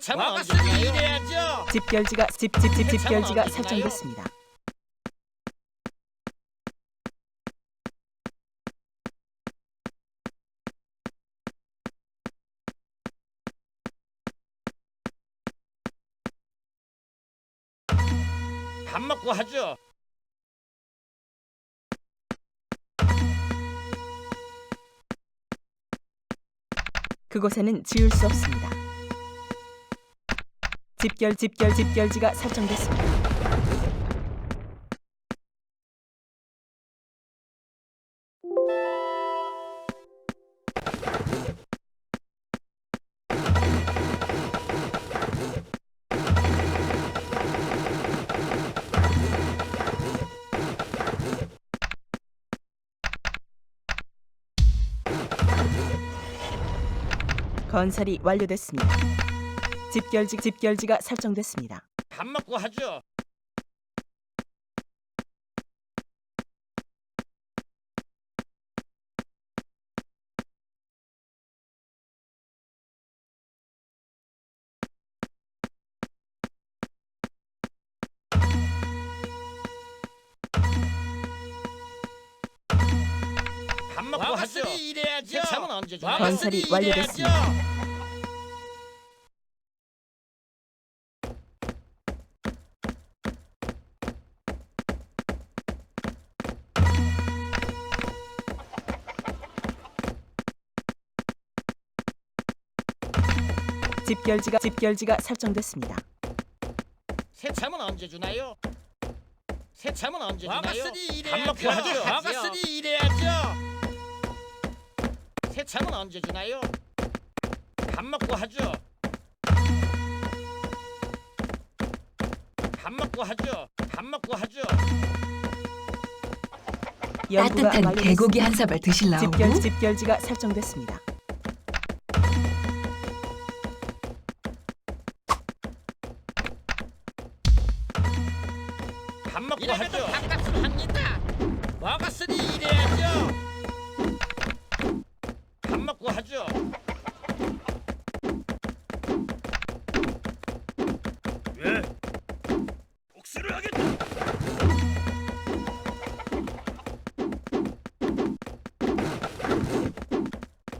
언제 주나요? 일해야죠. 집결지가 집집집 집결지가 언제 주나요? 설정됐습니다. 밥 먹고 하죠. 그곳에는 지을 수 없습니다. 집결 집결 집결지가 설정됐습니다. 건설이 완료됐습니다. 집결지 집결지가 설정됐습니다. 밥 먹고 하죠. 밥 먹고 하죠. 일해야죠. 세참은 언제 주나요? 건설이 완료됐습니다. 집결지가 집결지가 설정됐습니다. 세참은 언제 주나요? 세참은 언제 주나요? 와가쓰리 밥 먹고 일해야죠. 하죠. 와가쓰리 일해야죠. 세참은 언제 주나요? 밥 먹고 하죠. 밥 먹고 하죠. 밥 먹고 하죠. 연구가 따뜻한 완료됐습니다. 개고기 한 사발 드실라오? 집결 집결지가 설정됐습니다. 먹고 이래봬도 하죠. 밥값은 합니다. 와가쓰리 일해야죠. 밥 먹고 하죠. 왜? 복수를 하겠다.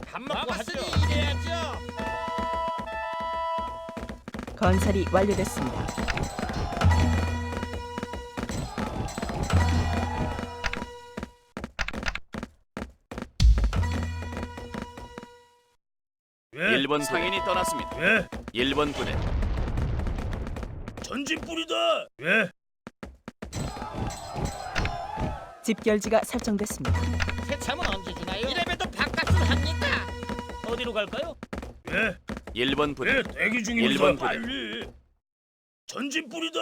밥 먹고 하죠. 일해야죠. 건설이 완료됐습니다. 왜? 1번 상인이 떠났습니다. 왜? 1번 부대 전진 뿌리다. 왜? 집결지가 설정됐습니다. 세참은 언제 주나요? 이래봬도 밥값은 합니다. 어디로 갈까요? 왜? 1번 부대 왜 대기 중입니다. 일본 부대. 빨리. 전진 뿌리다.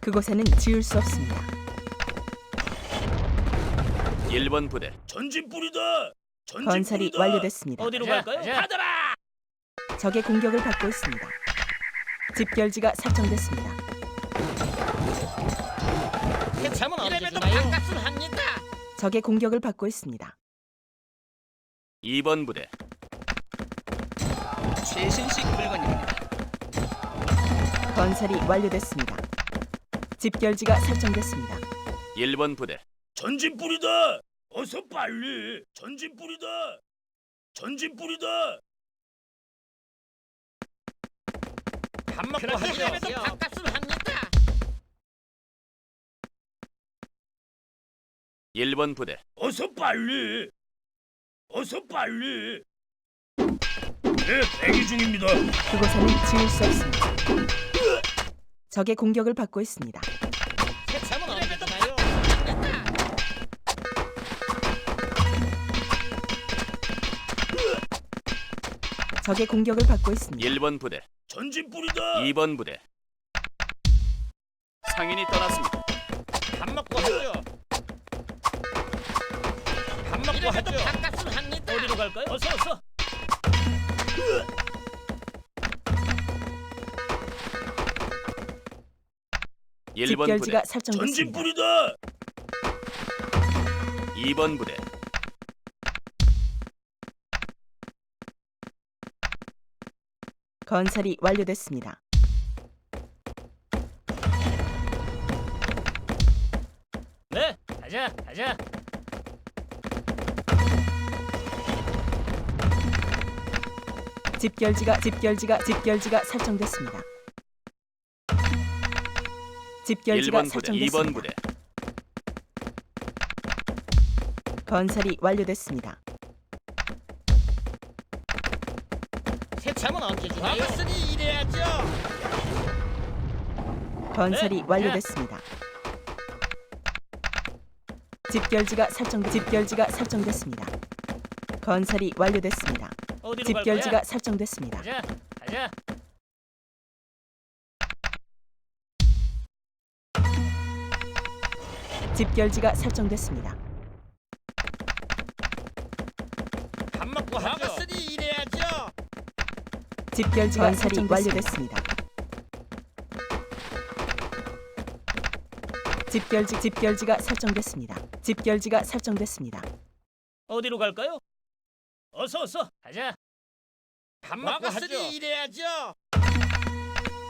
그곳에는 지을 수 없습니다. 1번 부대 전진 뿌리다. 전진 건설이 뿌리다. 완료됐습니다. 어디로 갈까요? 받아라. 적의 공격을 받고 있습니다. 집결지가 설정됐습니다. 세참은 언제 이래봬도 주나요? 밥값은 합니다. 적의 공격을 받고 있습니다. 2번 부대 최신식 물건입니다. 건설이 완료됐습니다. 집결지가 설정됐습니다. 1번 부대 전진 뿌리다. 어서 빨리. 전진 뿌리다. 전진 뿌리다. 밥 먹고 그렇게 하죠. 이래봬도 밥값은 합니다. 1번 부대 어서 빨리. 어서 빨리. 네, 대기 중입니다. 그곳에는 지을 수 없습니다. 적의 공격을 받고 있습니다. 적의 공격을 받고 있습니다. 1번 부대 전진 뿌리다. 2번 부대 상인이 떠났습니다. 밥 먹고 하죠. 밥 먹고 하죠. 밥값은 합니다. 어디로 갈까요? 어서 어서. 일번 부대 집결지가 전진 설정됐습니다. 뿌리다. 2번 부대 건설이 완료됐습니다. 네, 가자, 가자. 집결지가 집결지가 집결지가 설정됐습니다. 집결지가 1번 부대, 설정됐습니다. 2번 부대, 건설이 완료됐습니다. 새참은 언제 주나요? 먹었으니 일해야죠. 건설이 네, 완료됐습니다. 집결지가 설정 집결지가 설정됐습니다. 건설이 완료됐습니다. 어디로 갈 집결지가? 설정됐습니다. 가자, 가자. 집결지가 설정됐습니다. 밥 먹고 하죠. 먹었으니 일해야죠. 집결지가 건설이 아, 완료됐습니다. 집결지 집결지가 설정됐습니다. 집결지가 설정됐습니다. 어디로 갈까요? 어서 어서 가자. 밥 먹고 하죠. 일해야죠.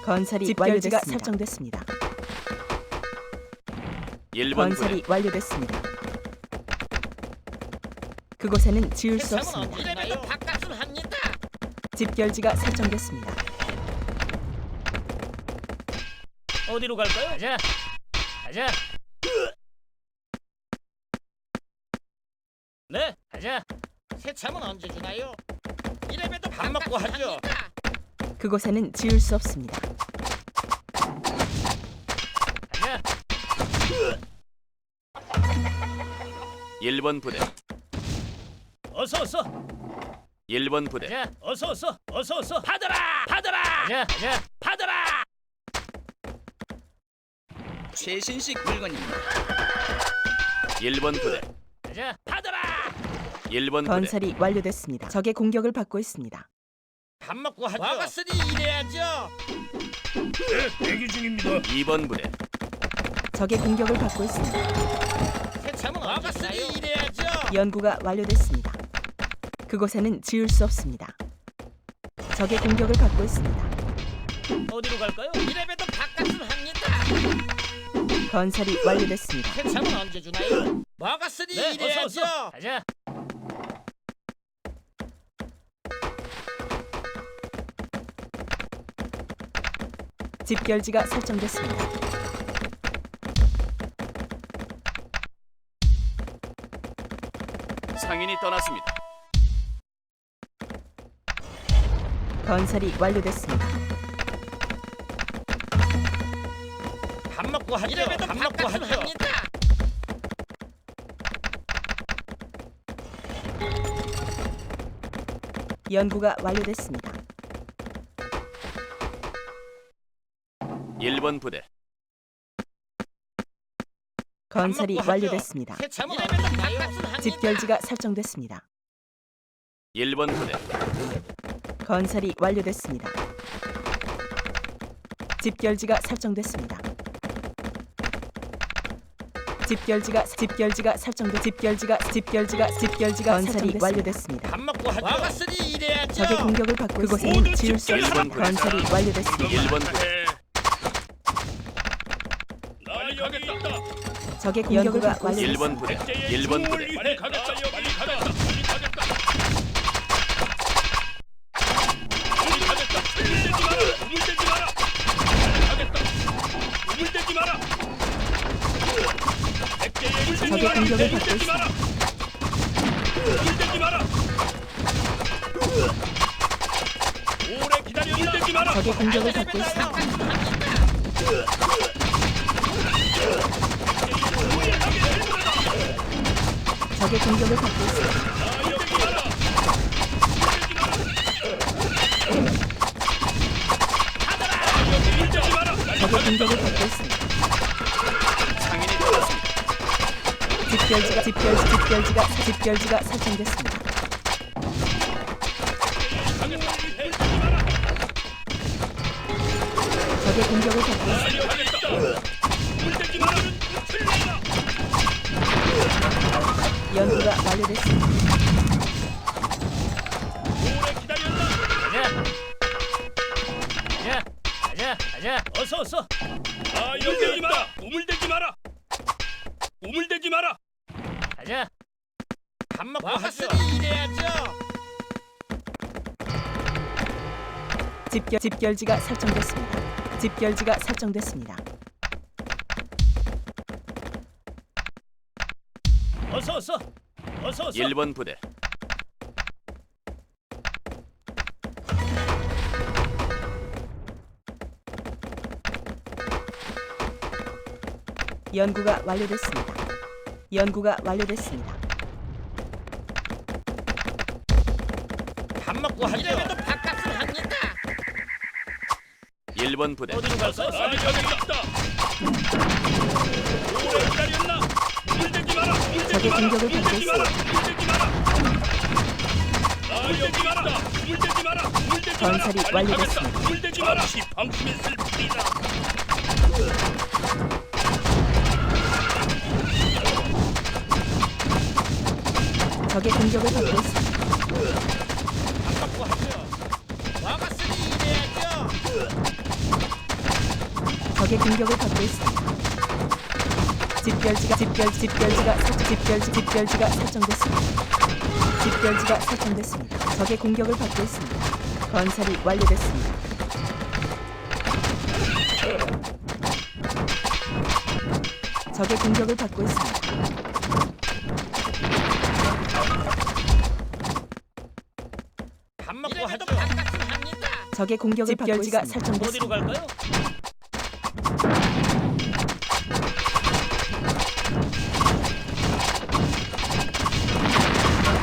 건설이 집결지가 완료지가 설정됐습니다. 1번 건설이 부대, 완료됐습니다. 그곳에는 지을 수 없습니다. 이래봬도. 집결지가 설정됐습니다. 어디로 갈까요? 가자, 가자. 네, 가자. 새참은 언제 주나요? 이래봬도 밥 먹고 하죠. 그곳에는 지을 수 없습니다. 가자. 1번 부대, 어서 어서 1번 부대, 가자. 어서 어서 어서 어서 받아라, 받아라. 가자, 가자. 받아라. 최신식 물건입니다. 1번 부대, 가자, 받아라. 1번 부대, 건설이 완료됐습니다. 적의 공격을 받고 있습니다. 밥 먹고 하죠. 먹었으니 일해야죠. 네, 대기 중입니다. 2번 부대, 적의 공격을 받고 있습니다. 주나요? 일해야죠. 연구가 완료됐습니다. 그곳에는 지을 수 없습니다. 적의 공격을 받고 있습니다. 어디로 갈까요? 이래봬도 밥값은 합니다. 건설이 완료됐습니다. 새참은 언제 주나요? 먹었으니 네, 어서 일해야죠. 어서 가자. 집결지가 설정됐습니다. 상인이 떠났습니다. 건설이 완료됐습니다. 밥 먹고 하죠. 이래봬도 밥 먹고 하죠. 합니다. 연구가 완료됐습니다. 1번 부대, 건설이 먹고 하죠. 완료됐습니다. 새참은 언제 이래봬도 주나요? 밥값은 합니다. 집결지가 설정됐습니다. 1번 부대, 건설이 완료됐습니다. 집결지가 설정됐습니다. 집결지가 집결지가 설정돼 집결지가 집결지가 집결지가 건설이 완료됐습니다. 밥 먹고 하죠. 먹었으니 일해야죠. 적의 공격을 받고 모두 있으니 지을 수 집결! 없습니다. 건설이 완료됐습니다. 1번 부대, 나 여기 있다. 적의 공격을 받고 1번 있습니다. 부대, 1번 부대, 빨리 가겠다. 빨리 가겠다. 적의 공격을 받고 마라. 적의 공격을 받고 있습니다. 적의 공격을 받고 있습니다. 적의 공격을 받고 있습 집결지가 집결지 집결지가 집결지가 설정됐습니다. 적의 공격을 받고 있습니다. 연구가 완료됐습니다. 어서, 어서. 아, 열대지 마라. 우물대지 마라. 우물대지 마라. 가자. 밥 먹고 하죠. 집결 집결지가 설정됐습니다. 집결지가 설정됐습니다. 어서, 어서. 어서, 어서. 1번 부대 연구가 완료됐습니다. 연구가 완료됐습니다. 밥 먹고 하죠. 1번 부대 어디로 갈까요? 아, 여기 있다. 오래 기다렸나? 우물대지 마라. 적의 마라. 공격을 받고 우물대지 마라. 우물대지 마라. 아, 여기 마라. 우물대지 마라. 우물대지 마라. 건설이 완료됐습니다. 우물대지 마라. 잠시 방심했을 뿐이다. 적의 공격을 받고 있습니다. 적의 공격을 받고 있습니다. 집결지가 집결 집결지가 설정 집결지 집결지가 설정됐습니다. 집결지가 설정됐습니다. 적의 공격을 받고 있습니다. 건설이 완료됐습니다. 적의 공격을 받고 있습니다. 적의 공격을 받고 어디로 있습니다. 갈까요? 설정됐습니다.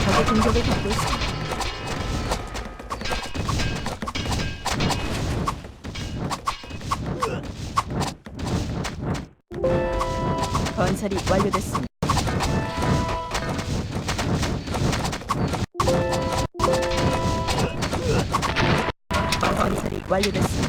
적의 공격을 받고 있습니다. 건설이 완료됐습니다. 완료됐습니다.